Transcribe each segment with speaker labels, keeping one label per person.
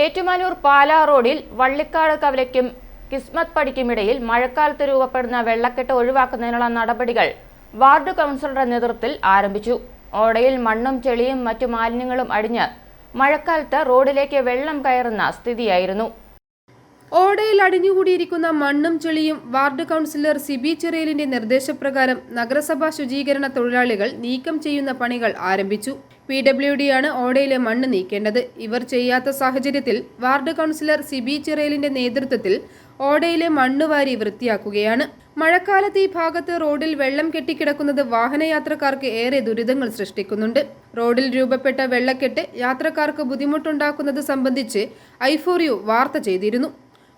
Speaker 1: ഏറ്റുമാനൂർ പാലാ റോഡിൽ വള്ളിക്കാട് കവലയ്ക്കും കിസ്മത്ത് പടിക്കുമിടയിൽ മഴക്കാലത്ത് രൂപപ്പെടുന്ന വെള്ളക്കെട്ട് ഒഴിവാക്കുന്നതിനുള്ള നടപടികൾ വാർഡ് കൗൺസിലറുടെ നേതൃത്വത്തിൽ ആരംഭിച്ചു. ഓടയിൽ മണ്ണും ചെളിയും മറ്റു മാലിന്യങ്ങളും അടിഞ്ഞ് മഴക്കാലത്ത് റോഡിലേക്ക് വെള്ളം കയറുന്ന സ്ഥിതിയായിരുന്നു.
Speaker 2: ഓടയിൽ അടിഞ്ഞുകൂടിയിരിക്കുന്ന മണ്ണും ചെളിയും വാർഡ് കൗൺസിലർ സിബി ചെറിയലിന്റെ നിർദ്ദേശപ്രകാരം നഗരസഭാ ശുചീകരണ തൊഴിലാളികൾ നീക്കം ചെയ്യുന്ന പണികൾ ആരംഭിച്ചു. പി ഡബ്ല്യു ഡി ആണ് ഓടയിലെ മണ്ണ് നീക്കേണ്ടത്. ഇവർ ചെയ്യാത്ത സാഹചര്യത്തിൽ വാർഡ് കൗൺസിലർ സിബി ചെറിയലിന്റെ നേതൃത്വത്തിൽ ഓടയിലെ മണ്ണ് വാരി വൃത്തിയാക്കുകയാണ്. മഴക്കാലത്ത് ഈ ഭാഗത്ത് റോഡിൽ വെള്ളം കെട്ടിക്കിടക്കുന്നത് വാഹനയാത്രക്കാർക്ക് ഏറെ ദുരിതങ്ങൾ സൃഷ്ടിക്കുന്നുണ്ട്. റോഡിൽ രൂപപ്പെട്ട വെള്ളക്കെട്ട് യാത്രക്കാർക്ക് ബുദ്ധിമുട്ടുണ്ടാക്കുന്നത് സംബന്ധിച്ച് ഐഫോറിയു വാർത്ത ചെയ്തിരുന്നു.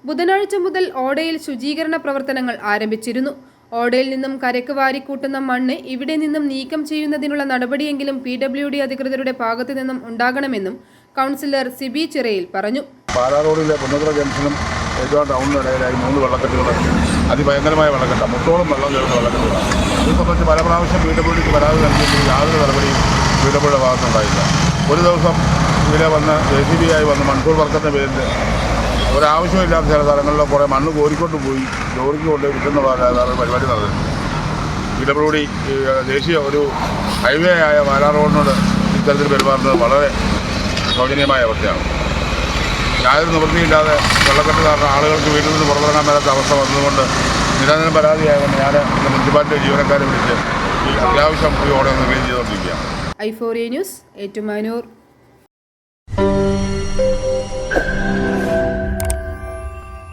Speaker 2: ബുധനാഴ്ച മുതൽ ഓടയിൽ ശുചീകരണ പ്രവർത്തനങ്ങൾ ആരംഭിച്ചിരുന്നു. ഓടയിൽ നിന്നും കരക്ക് വാരിക്കൂട്ടുന്ന മണ്ണ് ഇവിടെ നിന്നും നീക്കം ചെയ്യുന്നതിനുള്ള നടപടിയെങ്കിലും പി ഡബ്ല്യു ഡി അധികൃതരുടെ ഭാഗത്തു നിന്നും ഉണ്ടാകണമെന്നും കൗൺസിലർ സിബി ചിറയിൽ പറഞ്ഞു.
Speaker 3: പാലാ റോഡിലെ കുന്നത്ര ജംഗ്ഷനും ഏറ്റവും ടൗണിനും ഇടയിലായി മൂന്ന് വെള്ളക്കെട്ടുകൾ അതിഭയങ്കരമായ വെള്ളക്കെട്ടാണ് മുട്ടോളം വെള്ളം ചേർന്ന വെള്ളക്കെട്ടുകളാണ് ഇത് സംബന്ധിച്ച് പല പ്രാവശ്യം വീട്ടുപള്ളിക്ക് പരാതി നൽകിയെങ്കിലും യാതൊരു നടപടിയും വീട്ടുപള്ളിയുടെ ഭാഗത്തുണ്ടായില്ല ഒരു ദിവസം ഇവിടെ വന്ന് ജെ സി ബി ആയി വന്ന് മൺസൂർ വർക്കത്തിന്റെ പേരിൽ ഒരാവശ്യമില്ലാത്ത ചില സ്ഥലങ്ങളിലോ കുറേ മണ്ണ് കോരിക്കൊണ്ട് പോയി ലോറിക്ക് കൊണ്ട് വേറെ പരിപാടി നടന്നത് ഇടപെടുകൂടി ദേശീയ ഒരു ഹൈവേ ആയ വാലാർ റോഡിനോട് ഇത്തരത്തിൽ പെരുമാറുന്നത് വളരെ ശോചനീയമായ അവസ്ഥയാണ്. യാതൊരു നിവൃത്തിയില്ലാതെ വെള്ളക്കെട്ട് കാരണം ആളുകൾക്ക് വീട്ടിൽ നിന്ന് പുറത്തിറങ്ങാൻ മേലാത്ത അവസ്ഥ വന്നതുകൊണ്ട് നിരന്തരം പരാതിയായതുകൊണ്ട് ഞാൻ മുനിസിപ്പാലിറ്റി ജീവനക്കാരെ വിളിച്ച് ഈ അത്യാവശ്യം ഈ ഓടെ ഒന്ന് ക്ലീൻ ചെയ്തുകൊണ്ടിരിക്കുകയാണ്
Speaker 2: ഐഫോറിയ ന്യൂസ് ഏറ്റുമാനൂർ.